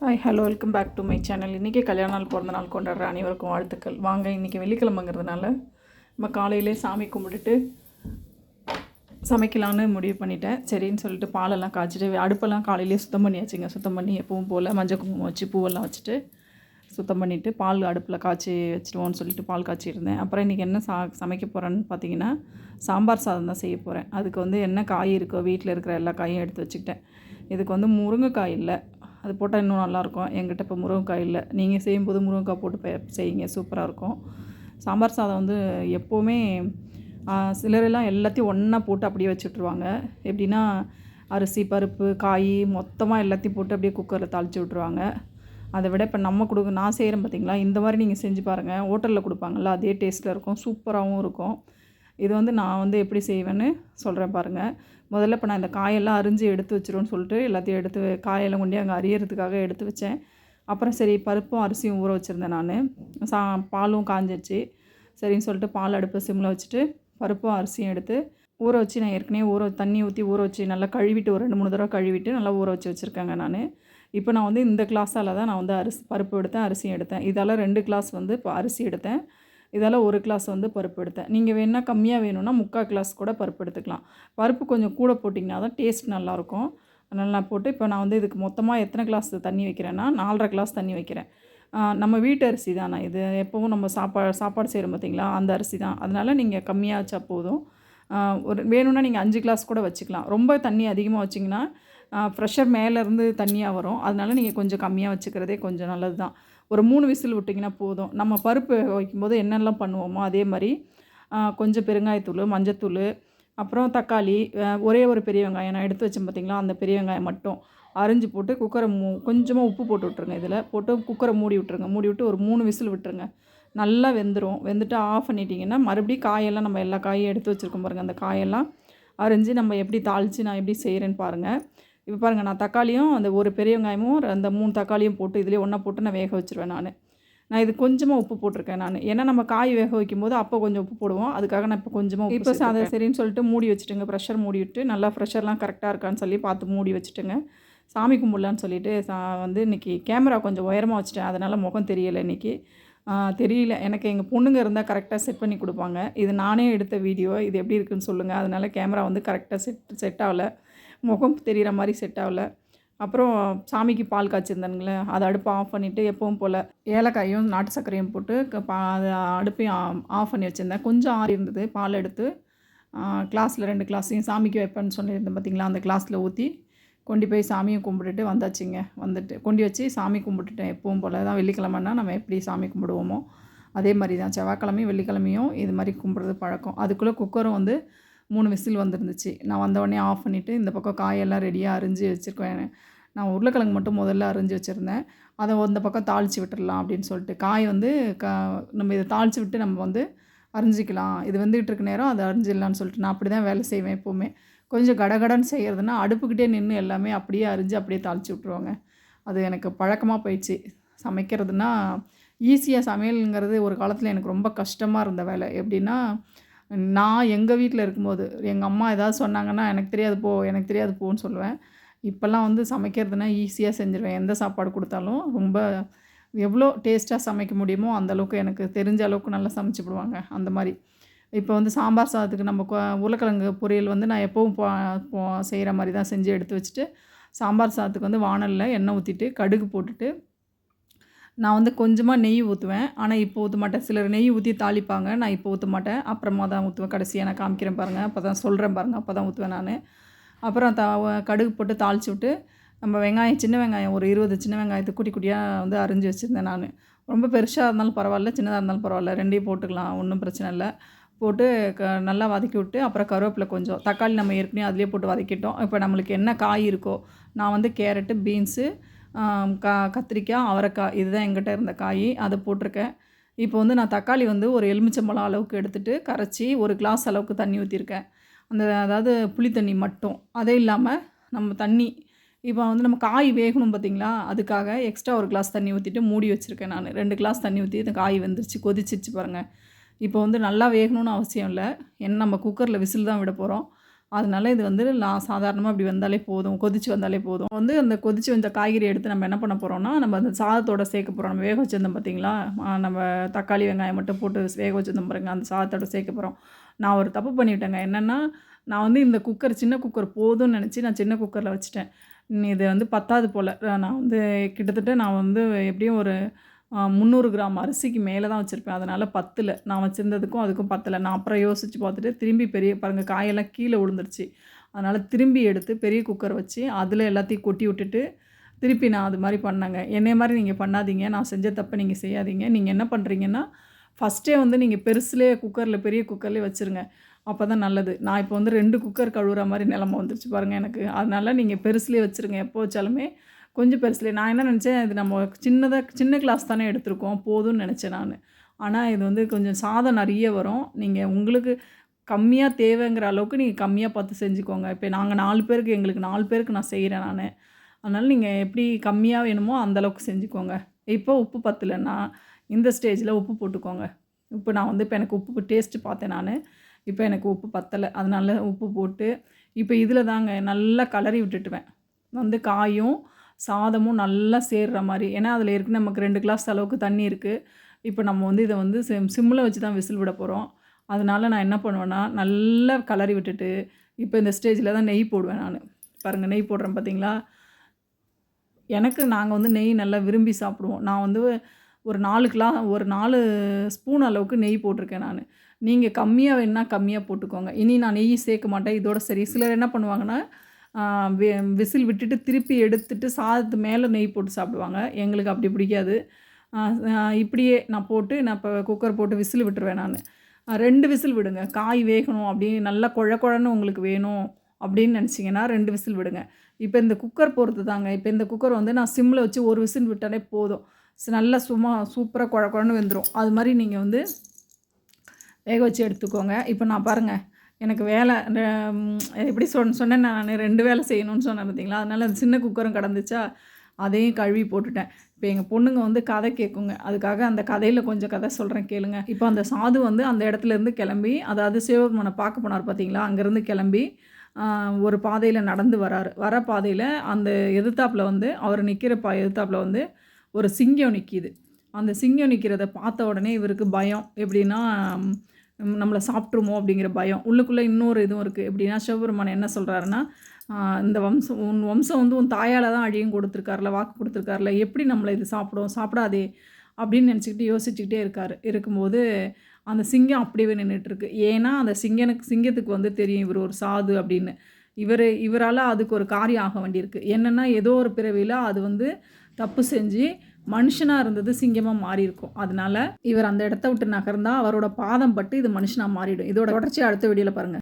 Hi hello welcome back to my channel இன்றைக்கி கல்யாண நாள் பிறந்த நாள் கொண்டாடுற அனைவருக்கும் வாழ்த்துக்கள். வாங்க இன்றைக்கி வெள்ளிக்கிழமைங்கிறதுனால நம்ம காலையிலே சாமி கும்பிட்டுட்டு சமைக்கலான்னு முடிவு பண்ணிட்டேன். சரின்னு சொல்லிட்டு பாலெல்லாம் காய்ச்சிட்டு அடுப்பெல்லாம் காலையிலே சுத்தம் பண்ணியாச்சுங்க. சுத்தம் பண்ணி எப்பவும் போல் மஞ்சள் குங்குமம் வச்சு பூவெல்லாம் வச்சுட்டு சுத்தம் பண்ணிவிட்டு பால் அடுப்பில் காய்ச்சி வச்சுருவோன்னு சொல்லிட்டு பால் காய்ச்சிருந்தேன். அப்புறம் இன்றைக்கி என்ன சா சமைக்க போகிறேன்னு பார்த்தீங்கன்னா சாம்பார் சாதம் தான் செய்ய போகிறேன் அதுக்கு வந்து என்ன காய் இருக்கோ வீட்டில் இருக்கிற எல்லா காயும் எடுத்து வச்சுக்கிட்டேன். இதுக்கு வந்து முருங்கைக்காய் இல்லை. அது போட்டால் இன்னும் நல்லாயிருக்கும். எங்கிட்ட இப்போ முருங்கைக்காய் இல்லை. நீங்கள் செய்யும்போது முருங்கைக்காய் போட்டு செய்யுங்க. சூப்பராக இருக்கும். சாம்பார் சாதம் வந்து எப்போவுமே சிலரெல்லாம் எல்லாத்தையும் ஒன்றா போட்டு அப்படியே வச்சுட்ருவாங்க. எப்படின்னா அரிசி பருப்பு காய் மொத்தமாக எல்லாத்தையும் போட்டு அப்படியே குக்கரில் தாளித்து விட்ருவாங்க அதை விட இப்போ நம்ம கொடுக்க நான் செய்கிறேன் பார்த்தீங்களா? இந்த மாதிரி நீங்கள் செஞ்சு பாருங்கள் ஹோட்டலில் கொடுப்பாங்கல்ல அதே டேஸ்ட்டில் இருக்கும். சூப்பராகவும் இருக்கும். இது வந்து நான் வந்து எப்படி செய்வேன்னு சொல்கிறேன் பாருங்கள் முதல்ல இப்போ நான் இந்த காயெல்லாம் அரிஞ்சு எடுத்து வச்சிருவோன்னு சொல்லிட்டு எல்லாத்தையும் எடுத்து காயெல்லாம் கொண்டு அங்கே அரியறதுக்காக எடுத்து வச்சேன். அப்புறம் சரி பருப்பும் அரிசியும் ஊற வச்சுருந்தேன் நான். சா பாலும் காஞ்சிருச்சு. சரின்னு சொல்லிட்டு பால் அடுப்பு சிம்மில் வச்சுட்டு பருப்பும் அரிசியும் எடுத்து ஊற வச்சு நான் ஏற்கனவே ஊற தண்ணி ஊற்றி ஊற வச்சு நல்லா கழுவிட்டு ஒரு ரெண்டு மூணு தடவை கழுவிட்டு நல்லா ஊற வச்சு வச்சுருக்கேங்க நான். இப்போ நான் வந்து இந்த கிளாஸால் தான் நான் வந்து அரிசி பருப்பு எடுத்தேன் அரிசியும் எடுத்தேன். இதால் ரெண்டு கிளாஸ் வந்து இப்போ அரிசி எடுத்தேன். இதால் ஒரு கிளாஸ் வந்து பருப்பு எடுத்தேன் நீங்கள் வேணால் கம்மியாக வேணும்னா முக்கால் கிளாஸ் கூட பருப்பு எடுத்துக்கலாம் பருப்பு கொஞ்சம் கூட போட்டிங்கன்னா தான் டேஸ்ட் நல்லாயிருக்கும் அதனால் நான் போட்டு இப்போ நான் வந்து இதுக்கு மொத்தமாக எத்தனை கிளாஸ் தண்ணி வைக்கிறேன்னா நாலரை கிளாஸ் தண்ணி வைக்கிறேன். நம்ம வீட்டு அரிசி தான் நான் இது? எப்போவும் நம்ம சாப்பாடு சாப்பாடு செய்கிறோம் பார்த்தீங்களா அந்த அரிசி தான். அதனால் நீங்கள் கம்மியாக வச்சா போதும். ஒரு வேணும்னா நீங்கள் அஞ்சு கிளாஸ் கூட வச்சுக்கலாம். ரொம்ப தண்ணி அதிகமாக வச்சிங்கன்னா ப்ரெஷர் மேலேருந்து தண்ணியாக வரும். அதனால நீங்கள் கொஞ்சம் கம்மியாக வச்சுக்கிறதே கொஞ்சம் நல்லது தான் ஒரு மூணு விசில் விட்டிங்கன்னா போதும். நம்ம பருப்பு வைக்கும்போது என்னெல்லாம் பண்ணுவோமோ அதே மாதிரி கொஞ்சம் பெருங்காயத்தூள் மஞ்சத்தூள் அப்புறம் தக்காளி ஒரே ஒரு பெரிய வெங்காயம் நான் எடுத்து வச்சேன் பார்த்தீங்களா அந்த பெரிய வெங்காயம் மட்டும். அரிஞ்சு போட்டு குக்கரை மூ கொஞ்சமாக உப்பு போட்டு விட்ருங்க இதில். போட்டு குக்கரை மூடி விட்ருங்க மூடி விட்டு ஒரு மூணு விசில் விட்டுருங்க. நல்லா வெந்துடும் வெந்துட்டு ஆஃப் பண்ணிட்டீங்கன்னா மறுபடியும் காயெல்லாம் நம்ம எல்லா காயும் எடுத்து வச்சுருக்கோம் பாருங்கள் அந்த காயெல்லாம் அரிஞ்சு நம்ம எப்படி தாளித்து நான் எப்படி செய்கிறேன்னு பாருங்கள் இப்போ பாருங்கள் நான் தக்காளியும் அந்த ஒரு பெரிய வெங்காயமும் அந்த மூணு தக்காளியும் போட்டு இதிலே ஒன்றா போட்டு நான் வேக வச்சுருவேன் நான். நான் இது கொஞ்சமாக உப்பு போட்டிருக்கேன் நான். ஏன்னா நம்ம காய் வேக வைக்கும்போது அப்போ கொஞ்சம் உப்பு போடுவோம். அதுக்காக நான் இப்போ கொஞ்சமாக இப்போ அதை சரின்னு சொல்லிட்டு மூடி வச்சுட்டுங்க. ப்ரெஷர் மூடி விட்டு நல்லா ப்ரெஷர்லாம் கரெக்டாக இருக்கான்னு சொல்லி பார்த்து மூடி வச்சுட்டுங்க. சாமி கும்பிடலான்னு சொல்லிட்டு சா வந்து இன்றைக்கி கேமரா கொஞ்சம் உயரமாக வச்சுட்டேன். அதனால் முகம் தெரியலை இன்றைக்கி தெரியல. எனக்கு எங்கள் பொண்ணுங்க இருந்தால் கரெக்டாக செட் பண்ணி கொடுப்பாங்க. இது நானே எடுத்த வீடியோ இது எப்படி இருக்குன்னு சொல்லுங்கள் அதனால் கேமரா வந்து கரெக்டாக செட் செட் ஆகலை. முகம் தெரிகிற மாதிரி செட் ஆகலை. அப்புறம் சாமிக்கு பால் காய்ச்சிருந்தானுங்களே அதை அடுப்பை ஆஃப் பண்ணிவிட்டு எப்பவும் போல் ஏலக்காயும் நாட்டு சர்க்கரையும் போட்டு பா அதை அடுப்பையும் ஆஃப் பண்ணி வச்சுருந்தேன். கொஞ்சம் ஆறி இருந்தது பால் எடுத்து கிளாஸில் ரெண்டு கிளாஸையும் சாமிக்கு வைப்பேன்னு சொல்லியிருந்தேன் பார்த்தீங்களா அந்த கிளாஸில் ஊற்றி கொண்டு போய் சாமியும் கும்பிட்டுட்டு வந்தாச்சுங்க. வந்துட்டு கொண்டு வச்சு சாமி கும்பிட்டுட்டேன் எப்பவும் போல். தான் வெள்ளிக்கிழமைனா நம்ம எப்படி சாமி கும்பிடுவோமோ அதே மாதிரி தான். செவ்வாய்க்கிழமையும் வெள்ளிக்கிழமையும் இது மாதிரி கும்பிட்றது பழக்கம். அதுக்குள்ளே குக்கரும் வந்து மூணு விசில் வந்துருந்துச்சு. நான் வந்தவொடனே ஆஃப் பண்ணிவிட்டு இந்த பக்கம் காயெல்லாம் ரெடியாக அரிஞ்சு வச்சுருக்கேன். நான் உருளைக்கிழங்கு மட்டும் முதல்ல அரிஞ்சு வச்சுருந்தேன். அதை இந்த பக்கம் தாளித்து விட்டுடலாம் அப்படின்னு சொல்லிட்டு. காய் வந்து க நம்ம இதை தாளித்து விட்டு நம்ம வந்து அரிஞ்சிக்கலாம். இது வந்துகிட்டு இருக்க நேரம் அதை அரிஞ்சிடலான்னு சொல்லிட்டு நான் அப்படி தான் வேலை செய்வேன் எப்போவுமே. கொஞ்சம் கடகடன்னு செய்கிறதுனா அடுப்புக்கிட்டே நின்று எல்லாமே அப்படியே அரிஞ்சு அப்படியே தாளித்து விட்ருவாங்க அது எனக்கு பழக்கமாக போயிடுச்சு. சமைக்கிறதுனா ஈஸியாக சமையலுங்கிறது ஒரு காலத்தில் எனக்கு ரொம்ப கஷ்டமாக இருந்த வேலை. எப்படின்னா நான் எங்கள் வீட்டில் இருக்கும்போது எங்கள் அம்மா ஏதாவது சொன்னாங்கன்னா எனக்கு தெரியாது போ எனக்கு தெரியாது போன்னு சொல்லுவேன். இப்போல்லாம் வந்து சமைக்கிறதுனா ஈஸியாக செஞ்சுருவேன். எந்த சாப்பாடு கொடுத்தாலும் ரொம்ப எவ்வளோ டேஸ்ட்டாக சமைக்க முடியுமோ அந்தளவுக்கு எனக்கு தெரிஞ்ச அளவுக்கு நல்லா சமைச்சு விடுவாங்க அந்த மாதிரி. இப்போ வந்து சாம்பார் சாதத்துக்கு நம்ம கொ- உருளைக்கிழங்கு பொரியல் வந்து நான் எப்பவும் போ செய்கிற மாதிரி தான் செஞ்சு எடுத்து வச்சுட்டு சாம்பார் சாதத்துக்கு வந்து வாணலில் எண்ணெய் ஊற்றிட்டு கடுகு போட்டுட்டு நான் வந்து கொஞ்சமாக நெய் ஊற்றுவேன் ஆனால் இப்போ ஊற்ற மாட்டேன். சிலர் நெய் ஊற்றி தாளிப்பாங்க. நான் இப்போ ஊற்ற மாட்டேன். அப்புறமா தான் ஊற்றுவேன் கடைசியாக நான் காமிக்கிறேன் பாருங்கள் அப்போ தான் சொல்கிறேன் பாருங்கள் அப்போ தான் ஊற்றுவேன் நான். அப்புறம் த கடுகு போட்டு தாளிச்சு விட்டு நம்ம வெங்காயம் சின்ன வெங்காயம் ஒரு இருபது சின்ன வெங்காயத்தை குட்டி குட்டியாக வந்து அரிஞ்சு வச்சுருந்தேன் நான். ரொம்ப பெருசாக இருந்தாலும் பரவாயில்ல சின்னதாக இருந்தாலும் பரவாயில்ல. ரெண்டையும் போட்டுக்கலாம். ஒன்றும் பிரச்சனை இல்லை. போட்டு க நல்லா வதக்கி விட்டு அப்புறம் கருவேப்பிலை கொஞ்சம். தக்காளி நம்ம ஏற்கனவே அதிலே போட்டு வதக்கிட்டோம். இப்போ நம்மளுக்கு என்ன காய் இருக்கோ நான் வந்து கேரட்டு பீன்ஸு கா கத்திரிக்காய் அவரைக்காய் இதுதான் எங்கிட்ட இருந்த காய். அதை போட்டிருக்கேன். இப்போ வந்து நான் தக்காளி வந்து ஒரு எலுமிச்சம்பழம் அளவுக்கு எடுத்துகிட்டு கரைச்சி ஒரு கிளாஸ் அளவுக்கு தண்ணி ஊற்றிருக்கேன் அந்த அதாவது புளி தண்ணி மட்டும். அதே இல்லாமல் நம்ம தண்ணி இப்போ வந்து நம்ம காய் வேகணும் பார்த்தீங்களா அதுக்காக எக்ஸ்ட்ரா ஒரு கிளாஸ் தண்ணி ஊற்றிட்டு மூடி வச்சுருக்கேன் நான். ரெண்டு கிளாஸ் தண்ணி ஊற்றி இந்த காய் வந்துருச்சு கொதிச்சிருச்சு பாருங்கள் இப்போ வந்து நல்லா வேகணும்னு அவசியம் இல்லை. ஏன்னா நம்ம குக்கரில் விசில் தான் விட போகிறோம் அதனால இது வந்து நான் சாதாரணமாக இப்படி வந்தாலே போதும் கொதிச்சு வந்தாலே போதும். வந்து அந்த கொதிச்சு வந்த காய்கறி எடுத்து நம்ம என்ன பண்ண போகிறோம்னா நம்ம அந்த சாதத்தோட சேர்க்க போகிறோம் நம்ம வேக வச்சிருந்தோம் பார்த்தீங்களா நம்ம தக்காளி வெங்காயம் மட்டும் போட்டு வேக வச்சிருந்தோம் பாருங்கள் அந்த சாதத்தோட சேர்க்க போகிறோம் நான் ஒரு தப்பு பண்ணிவிட்டேங்க என்னென்னா நான் வந்து இந்த குக்கர் சின்ன குக்கர் போதும்னு நினச்சி நான் சின்ன குக்கரில் வச்சுட்டேன். இது வந்து பத்தாது போல். நான் வந்து கிட்டத்தட்ட நான் வந்து எப்படியும் ஒரு முந்நூறு கிராம் அரிசிக்கு மேலே தான் வச்சுருப்பேன். அதனால் பத்தில். நான் வச்சுருந்ததுக்கும் அதுக்கும் பத்தலை. நான் அப்புறம் யோசித்து பார்த்துட்டு திரும்பி பெரிய பாருங்கள் காயெல்லாம் கீழே விழுந்துருச்சு. அதனால் திரும்பி எடுத்து பெரிய குக்கர் வச்சு அதில் எல்லாத்தையும் கொட்டி விட்டுட்டு திருப்பி நான் அது மாதிரி பண்ணேங்க. என்னை மாதிரி நீங்கள் பண்ணாதீங்க. நான் செஞ்ச தப்பை நீங்கள் செய்யாதீங்க. நீங்கள் என்ன பண்ணுறீங்கன்னா ஃபஸ்ட்டே வந்து நீங்கள் பெருசுலேயே குக்கரில் பெரிய குக்கர்லேயே வச்சுருங்க. அப்போ தான் நல்லது. நான் இப்போ வந்து ரெண்டு குக்கர் கழுவுற மாதிரி நிலமை வந்துருச்சு பாருங்கள் எனக்கு. அதனால் நீங்கள் பெருசுலேயே வச்சுருங்க. எப்போ வச்சாலுமே கொஞ்சம் பெருசுலேயே நான் என்ன நினச்சேன் இது நம்ம சின்னதாக சின்ன கிளாஸ் தானே எடுத்திருக்கோம் போதும்னு நினச்சேன் நான். ஆனால் இது வந்து கொஞ்சம் சாதம் நிறைய வரும். நீங்கள் உங்களுக்கு கம்மியாக தேவைங்கிற அளவுக்கு நீங்கள் கம்மியாக பார்த்து செஞ்சுக்கோங்க. இப்போ நாங்கள் நாலு பேருக்கு எங்களுக்கு நாலு பேருக்கு நான் செய்கிறேன் நான். அதனால் நீங்கள் எப்படி கம்மியாக வேணுமோ அந்த அளவுக்கு செஞ்சுக்கோங்க. இப்போ உப்பு பத்தலைன்னா இந்த ஸ்டேஜில் உப்பு போட்டுக்கோங்க. இப்போ நான் வந்து இப்போ எனக்கு உப்பு டேஸ்ட்டு பார்த்தேன் நான். இப்போ எனக்கு உப்பு பத்தலை. அதனால உப்பு போட்டு இப்போ இதில் தாங்க நல்லா கலரி விட்டுட்டுவேன். வந்து காயும் சாதமும் நல்லா சேர்ற மாதிரி. ஏன்னா அதில் இருக்கு நமக்கு ரெண்டு கிளாஸ் அளவுக்கு தண்ணி இருக்குது இப்போ நம்ம வந்து இதை வந்து சிம் சிம்மில் வச்சு தான் விசில் விட போகிறோம் அதனால் நான் என்ன பண்ணுவேன்னா நல்லா கலரி விட்டுட்டு இப்போ இந்த ஸ்டேஜில் தான் நெய் போடுவேன் நான். பாருங்கள் நெய் போடுறேன் பார்த்தீங்களா எனக்கு நாங்கள் வந்து நெய் நல்லா விரும்பி சாப்பிடுவோம். நான் வந்து ஒரு நாலு கிலா ஒரு நாலு ஸ்பூன் அளவுக்கு நெய் போட்டிருக்கேன் நான். நீங்கள் கம்மியாக வேணுன்னா கம்மியாக போட்டுக்கோங்க. இனி நான் நெய் சேர்க்க மாட்டேன். இதோட சரி. சிலர் என்ன பண்ணுவாங்கன்னா விசில் விட்டுட்டு திருப்பி எடுத்துட்டு சாதத்து மேலே நெய் போட்டு சாப்பிடுவாங்க. எங்களுக்கு அப்படி பிடிக்காது. இப்படியே நான் போட்டு நான் இப்போ குக்கர் போட்டு விசில் விட்டுருவேன் நான். ரெண்டு விசில் விடுங்க. காய் வேகணும் அப்படின்னு நல்லா குழ குழன்னு உங்களுக்கு வேணும் அப்படின்னு நினச்சிங்கன்னா ரெண்டு விசில் விடுங்க. இப்போ இந்த குக்கர் பொறுத்து தாங்க. இப்போ இந்த குக்கர் வந்து நான் சிம்மில் வச்சு ஒரு விசில் விட்டாலே போதும். ஸ் நல்லா சும்மா சூப்பராக குழ குழன்னு வெந்துடும் அது மாதிரி நீங்கள் வந்து வேக வச்சு எடுத்துக்கோங்க. இப்போ நான் பாருங்கள் எனக்கு வேலை எப்படி சொன்ன சொன்னேன் நான் ரெண்டு வேலை செய்யணும்னு சொன்னேன் பார்த்தீங்களா? அதனால் அந்த சின்ன குக்கரும் கடந்துச்சா? அதையும் கழுவி போட்டுட்டேன். இப்போ எங்கள் பொண்ணுங்க வந்து கதை கேட்குங்க அதுக்காக அந்த கதையில் கொஞ்சம் கதை சொல்கிறேன் கேளுங்க. இப்போ அந்த சாது வந்து அந்த இடத்துல இருந்து கிளம்பி அதாவது சிவபெருமனை பார்க்க போனார் பார்த்தீங்களா? அங்கேருந்து கிளம்பி ஒரு பாதையில் நடந்து வராரு. வர பாதையில் அந்த எதிர்த்தாப்பில் வந்து அவர் நிற்கிற பா எதிர்த்தாப்பில் வந்து ஒரு சிங்கம் நிற்கிது அந்த சிங்கம் நிற்கிறத பார்த்த உடனே இவருக்கு பயம். எப்படின்னா நம்மளை சாப்பிட்ருமோ அப்படிங்கிற பயம். உள்ளுக்குள்ளே இன்னொரு இதுவும் இருக்குது எப்படின்னா சிவபெருமான் என்ன சொல்கிறாருன்னா இந்த வம்சம் உன் வம்சம் வந்து உன் தாயால் தான் அழியும் கொடுத்துருக்காருல வாக்கு கொடுத்துருக்காருல. எப்படி நம்மளை இது சாப்பிடும்? சாப்பிடாதே. அப்படின்னு நினச்சிக்கிட்டு யோசிச்சுக்கிட்டே இருக்கார். இருக்கும்போது அந்த சிங்கம் அப்படியே நின்றுட்டுருக்கு ஏன்னா அந்த சிங்கனுக்கு சிங்கத்துக்கு வந்து தெரியும் இவர் ஒரு சாது அப்படின்னு. இவர் இவரால் அதுக்கு ஒரு காரியம் ஆக வேண்டியிருக்கு. என்னென்னா ஏதோ ஒரு பிறவியில் அது வந்து தப்பு செஞ்சு மனுஷனாக இருந்தது சிங்கமாக மாறி இருக்கும் அதனால இவர் அந்த இடத்த விட்டு நகர்ந்தா அவரோட பாதம் பட்டு இது மனுஷனாக மாறிடும். இதோட தொடர்ச்சி அடுத்த வீடியோவில் பாருங்கள்